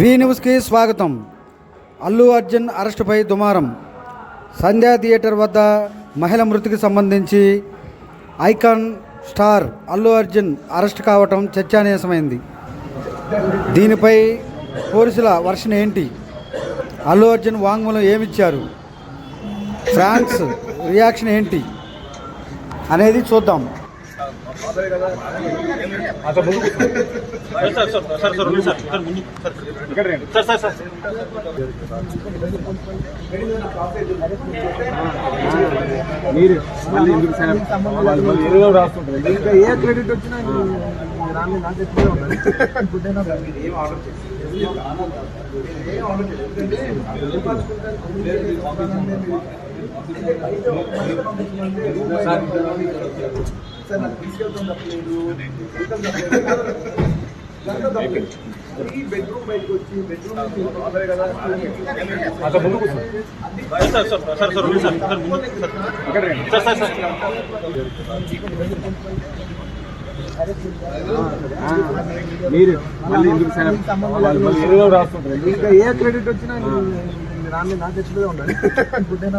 వి న్యూస్కి స్వాగతం. అల్లు అర్జున్ అరెస్టుపై దుమారం. సంధ్యా థియేటర్ వద్ద మహిళ మృతికి సంబంధించి icon star Allu Arjun arrest కావటం చర్చానీయసమైంది దీనిపై పోలీసుల వర్షన్ ఏంటి? అల్లు అర్జున్ వాంగ్మూలం ఏమిచ్చారు? ఫ్రాన్స్ రియాక్షన్ ఏంటి? అనేది చూద్దాం. మీరు మళ్ళీ ఎందుకు సార్ వాళ్ళు మళ్ళీ ఏదో రాస్తుంటారు ఇంకా ఏ క్రెడిట్ వచ్చినా రాని ఏం ఆర్డర్ సార్ నాకు తీసుకెళ్తున్నప్పుడు ఈ బెడ్రూమ్ బయటకు వచ్చి బెడ్రూమ్ అదే కదా సార్ ముందు సార్ సార్ సార్ సార్ ఉంది సార్ సార్ ముందు సార్. సార్. సార్ మీరు మళ్ళీ ఎందుకు సార్ వాళ్ళు మళ్ళీ ఏదో రాస్తుంటారు ఇంకా ఏ క్రెడిట్ వచ్చినా రాని నా చేతిలో ఉండాలి. గుడ్డైనా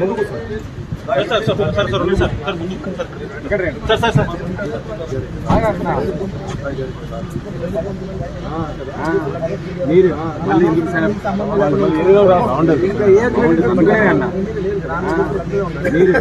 ముందు సార్ సార్ సార్ సార్ ఉంది సార్ సార్ ముందు సార్ సార్ సార్ మీరు మళ్ళీ ఎందుకు సార్ మీరు.